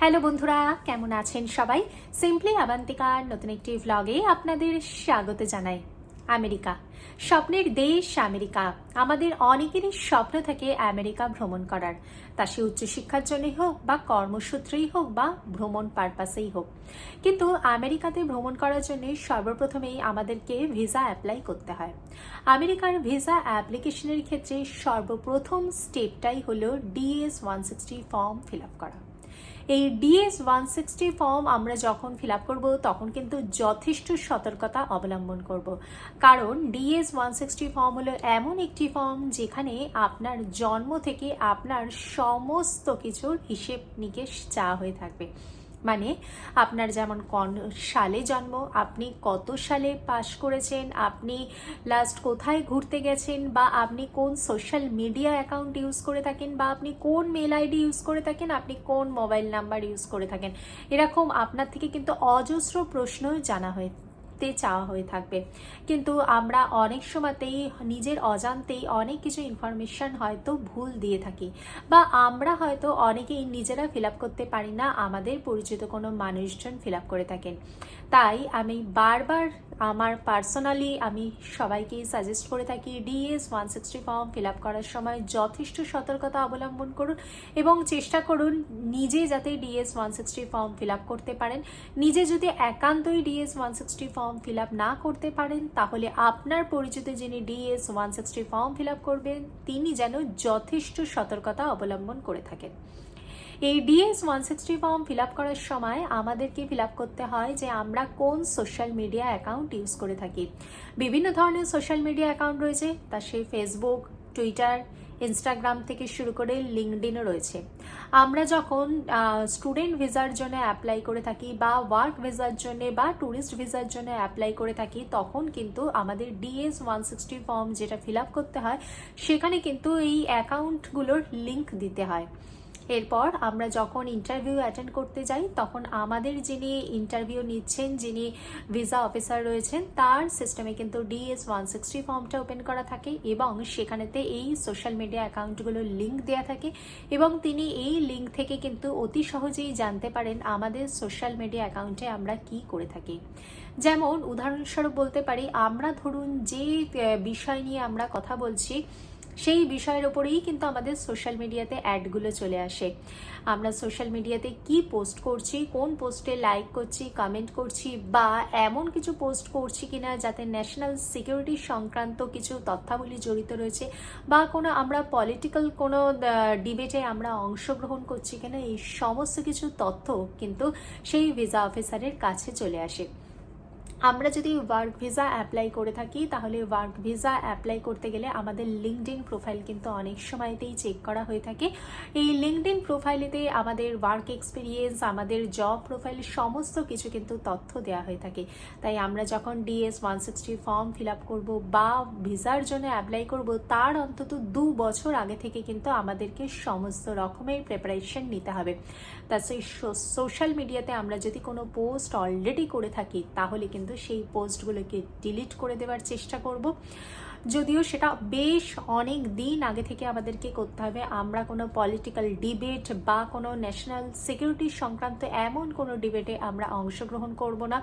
Hello বন্ধুরা, কেমন আছেন সবাই? সিম্পলি আবান্তিকার নতুন একটি ভ্লগে আপনাদের স্বাগত জানাই। আমেরিকা। স্বপ্নের দেশ আমেরিকা। আমাদের অনেকেরই স্বপ্ন থাকে আমেরিকা ভ্রমণ করার। তা সে উচ্চশিক্ষার জন্যই হোক বা কর্মসূত্রেই হোক বা ভ্রমণ পারপাসেই হোক। কিন্তু আমেরিকাতে ভ্রমণ করার জন্য সর্বপ্রথমেই আমাদেরকে ভিসা অ্যাপ্লাই করতে হয়। আমেরিকার ভিসা অ্যাপ্লিকেশনের ক্ষেত্রে সর্বপ্রথম স্টেপটাই হলো DS one sixty form fill up করা। এই ডিএস ওয়ান সিক্সটি ফর্ম আমরা যখন ফিল আপ করব, তখন কিন্তু যথেষ্ট সতর্কতা অবলম্বন করব। কারণ ডিএস ওয়ান সিক্সটি ফর্ম হলো এমন একটি ফর্ম যেখানে আপনার জন্ম থেকে আপনার সমস্ত কিছুর হিসেব নিকেশ চাওয়া হয়ে থাকবে। মানে আপনার যেমন কোন সালে জন্ম, আপনি কত সালে পাশ করেছেন, আপনি লাস্ট কোথায় ঘুরতে গেছেন বা আপনি কোন সোশ্যাল মিডিয়া অ্যাকাউন্ট ইউজ করে থাকেন বা আপনি কোন মেল আইডি ইউজ করে থাকেন, আপনি কোন মোবাইল নাম্বার ইউজ করে থাকেন, এরকম আপনার থেকে কিন্তু অজস্র প্রশ্ন জানা হয়ে তে চাওয়া হয়ে থাকবে। কিন্তু আমরা অনেক সময়তেই নিজের অজান্তেই অনেক কিছু ইনফরমেশান হয়তো ভুল দিয়ে থাকি বা আমরা হয়তো অনেকেই নিজেরা ফিল আপ করতে পারি না, আমাদের পরিচিত কোনো মানুষজন ফিল আপ করে থাকেন। তাই আমি বারবার আমার পার্সোনালি আমি সবাইকে সাজেস্ট করে থাকি DS one sixty form fill up করার সময় যথেষ্ট সতর্কতা অবলম্বন করুন এবং চেষ্টা করুন নিজে যাতে DS one sixty form fill up করতে পারেন। নিজে যদি একান্তই DS one sixty form fill up না করতে পারেন, তাহলে আপনার পরিচিত যিনি DS one sixty form fill up করবেন, তিনি যেন যথেষ্ট সতর্কতা অবলম্বন করে থাকেন। এই DS one sixty form fill up করার সময় আমাদেরকে ফিল আপ করতে হয় যে আমরা কোন সোশ্যাল মিডিয়া অ্যাকাউন্ট ইউজ করে থাকি। বিভিন্ন ধরনের সোশ্যাল মিডিয়া অ্যাকাউন্ট রয়েছে, তা সেই ফেসবুক টুইটার ইনস্টাগ্রাম থেকে শুরু করে লিঙ্কডিনও রয়েছে। আমরা যখন স্টুডেন্ট ভিসার জন্য অ্যাপ্লাই করে থাকি বা ওয়ার্ক ভিসার জন্য বা ট্যুরিস্ট ভিসার জন্য অ্যাপ্লাই করে থাকি, তখন কিন্তু আমাদের ডিএস ওয়ান সিক্সটি ফর্ম যেটা ফিল আপ করতে হয়, সেখানে কিন্তু এই অ্যাকাউন্টগুলোর লিঙ্ক দিতে হয়। এরপর আমরা যখন ইন্টারভিউ অ্যাটেন্ড করতে যাই, তখন আমাদের যিনি ইন্টারভিউ নিচ্ছেন, যিনি ভিসা অফিসার রয়েছেন, তার সিস্টেমে কিন্তু ডিএস ওয়ান সিক্সটি ফর্মটা ওপেন করা থাকে এবং সেখানেতে এই সোশ্যাল মিডিয়া অ্যাকাউন্টগুলোর লিঙ্ক দেওয়া থাকে এবং তিনি এই লিঙ্ক থেকে কিন্তু অতি সহজেই জানতে পারেন আমাদের সোশ্যাল মিডিয়া অ্যাকাউন্টে আমরা কি করে থাকি। যেমন উদাহরণস্বরূপ বলতে পারি, আমরা ধরুন যে বিষয় নিয়ে আমরা কথা বলছি সেই বিষয়ের ওপরেই কিন্তু আমাদের সোশ্যাল মিডিয়াতে অ্যাডগুলো চলে আসে। আমরা সোশ্যাল মিডিয়াতে কি পোস্ট করছি, কোন পোস্টে লাইক করছি কমেন্ট করছি, বা এমন কিছু পোস্ট করছি কিনা যাতে ন্যাশনাল সিকিউরিটি সংক্রান্ত কিছু তথ্যাবলী জড়িত রয়েছে, বা কোনো আমরা পলিটিক্যাল কোনো ডিবেটে আমরা অংশগ্রহণ করছি কিনা, এই সমস্ত কিছু তথ্য কিন্তু সেই ভিসা অফিসারের কাছে চলে আসে। আমরা যদি ওয়ার্ক ভিসা অ্যাপ্লাই করে থাকি, তাহলে ওয়ার্ক ভিসা অ্যাপ্লাই করতে গেলে আমাদের লিঙ্কড প্রোফাইল কিন্তু অনেক সময়তেই চেক করা হয়ে থাকে। এই লিঙ্কড প্রোফাইলেতে আমাদের ওয়ার্ক এক্সপিরিয়েন্স আমাদের জব প্রোফাইল সমস্ত কিছু কিন্তু তথ্য দেওয়া হয়ে থাকে। তাই আমরা যখন DS one sixty form fill up করব বা ভিসার জন্য অ্যাপ্লাই করব, তার অন্তত দু বছর আগে থেকে কিন্তু আমাদেরকে সমস্ত রকমের প্রিপারেশন নিতে হবে। তা সেই সোশ্যাল মিডিয়াতে আমরা যদি কোনো পোস্ট অলরেডি করে থাকি, তাহলে কিন্তু সেই পোস্টগুলোকে ডিলিট করে দেওয়ার চেষ্টা করব। যদিও সেটা বেশ অনেক দিন আগে থেকে আমাদেরকে করতে হবে। আমরা কোনো পলিটিক্যাল ডিবেট বা কোনো ন্যাশনাল সিকিউরিটি সংক্রান্ত এমন কোনো ডিবেটে আমরা অংশগ্রহণ করব না।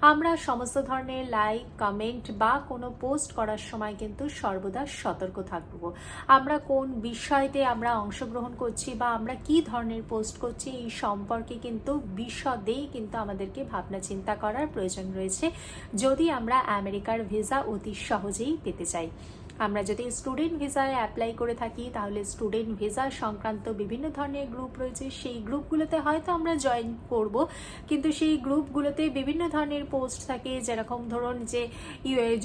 আমরা সমস্ত ধরনের লাইক কমেন্ট বা কোনো পোস্ট করার সময় কিন্তু সর্বদা সতর্ক থাকব। আমরা কোন বিষয়তে আমরা অংশগ্রহণ করছি বা আমরা কি ধরনের পোস্ট করছি এই সম্পর্কে কিন্তু বিশদেই কিন্তু আমাদেরকে ভাবনা চিন্তা করার প্রয়োজন রয়েছে। যদি আমরা আমেরিকার ভিসা অতি সহজেই পেতে চাই ไร আমরা যদি স্টুডেন্ট ভিসায় অ্যাপ্লাই করে থাকি, তাহলে স্টুডেন্ট ভিসা সংক্রান্ত বিভিন্ন ধরনের গ্রুপ রয়েছে। সেই গ্রুপগুলোতে হয়তো আমরা জয়েন করব, কিন্তু সেই গ্রুপগুলোতে বিভিন্ন ধরনের পোস্ট থাকে, যেরকম ধরুন যে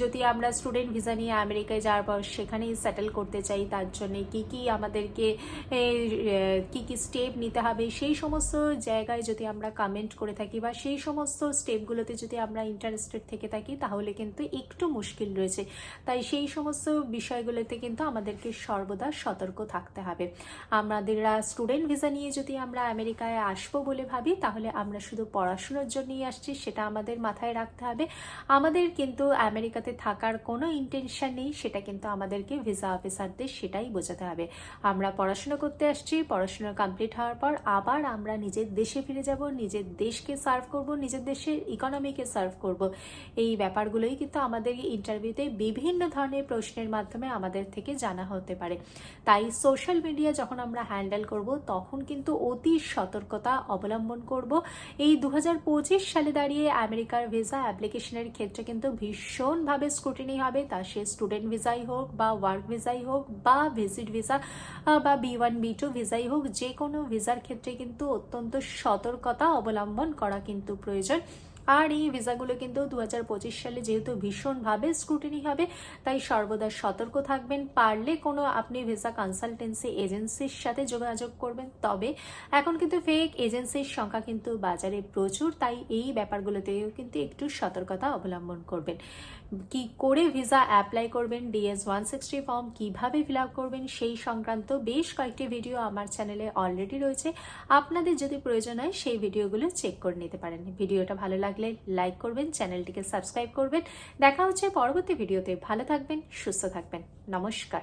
যদি আমরা স্টুডেন্ট ভিসা নিয়ে আমেরিকায় যাওয়ার পর সেখানেই সেটেল করতে চাই, তার জন্যে কি কি আমাদেরকে কি কি স্টেপ নিতে হবে, সেই সমস্ত জায়গায় যদি আমরা কমেন্ট করে থাকি বা সেই সমস্ত স্টেপগুলোতে যদি আমরা ইন্টারেস্টেড থেকে থাকি, তাহলে কিন্তু একটু মুশকিল রয়েছে। তাই সেই সমস্ত বিষয়গুলোতে কিন্তু আমাদেরকে সর্বদা সতর্ক থাকতে হবে। আমাদের স্টুডেন্ট ভিসা নিয়ে যদি আমরা আমেরিকায় আসব বলে ভাবি, তাহলে আমরা শুধু পড়াশোনার জন্যই আসছি, সেটা আমাদের মাথায় রাখতে হবে। আমাদের কিন্তু আমেরিকাতে থাকার কোনো ইন্টেনশন নেই, সেটা কিন্তু আমাদেরকে ভিসা অফিসারদের সেটাই বোঝাতে হবে। আমরা পড়াশোনা করতে আসছি, পড়াশোনা কমপ্লিট হওয়ার পর আবার আমরা নিজের দেশে ফিরে যাব, নিজের দেশকে সার্ভ করব, নিজের দেশের ইকোনমিকে সার্ভ করব। এই ব্যাপারগুলোই কিন্তু আমাদের ইন্টারভিউতে বিভিন্ন ধরনের প্রশ্নের মাধ্যমে আমাদের থেকে জানা হতে পারে। তাই সোশ্যাল মিডিয়া যখন আমরা হ্যান্ডেল করব, তখন কিন্তু অতি সতর্কতা অবলম্বন করব। এই দু হাজার পঁচিশ সালে দাঁড়িয়ে আমেরিকার ভিসা অ্যাপ্লিকেশনের ক্ষেত্রে কিন্তু ভীষণভাবে স্ক্রুটিনি হবে। তা সে স্টুডেন্ট ভিসাই হোক বা ওয়ার্ক ভিসাই হোক বা ভিজিট ভিসা বা বি ওয়ান বি টু ভিসাই হোক যে কোনো ভিসার ক্ষেত্রে কিন্তু অত্যন্ত সতর্কতা অবলম্বন করা কিন্তু প্রয়োজন। আর এই ভিসাগুলো কিন্তু দু হাজার পঁচিশ সালে যেহেতু ভীষণভাবে স্ক্রুটিনি হবে, তাই সর্বদা সতর্ক থাকবেন। পারলে কোনো আপনি ভিসা কনসালটেন্সি এজেন্সির সাথে যোগাযোগ করবেন। তবে এখন কিন্তু ফেক এজেন্সির সংখ্যা কিন্তু বাজারে প্রচুর, তাই এই ব্যাপারগুলোতেও কিন্তু একটু সতর্কতা অবলম্বন করবেন। কি করে ভিসা অ্যাপ্লাই করবেন ডিএস ওয়ান সিক্সটি ফর্ম কীভাবে ফিল আপ করবেন, সেই সংক্রান্ত বেশ কয়েকটি ভিডিও আমার চ্যানেলে অলরেডি রয়েছে। আপনাদের যদি প্রয়োজন হয়, সেই ভিডিওগুলো চেক করে নিতে পারেন। ভিডিওটা ভালো লাগলে লাইক করবেন, চ্যানেলটিকে সাবস্ক্রাইব করবেন। দেখা হচ্ছে পরবর্তী ভিডিওতে। ভালো থাকবেন, সুস্থ থাকবেন। নমস্কার।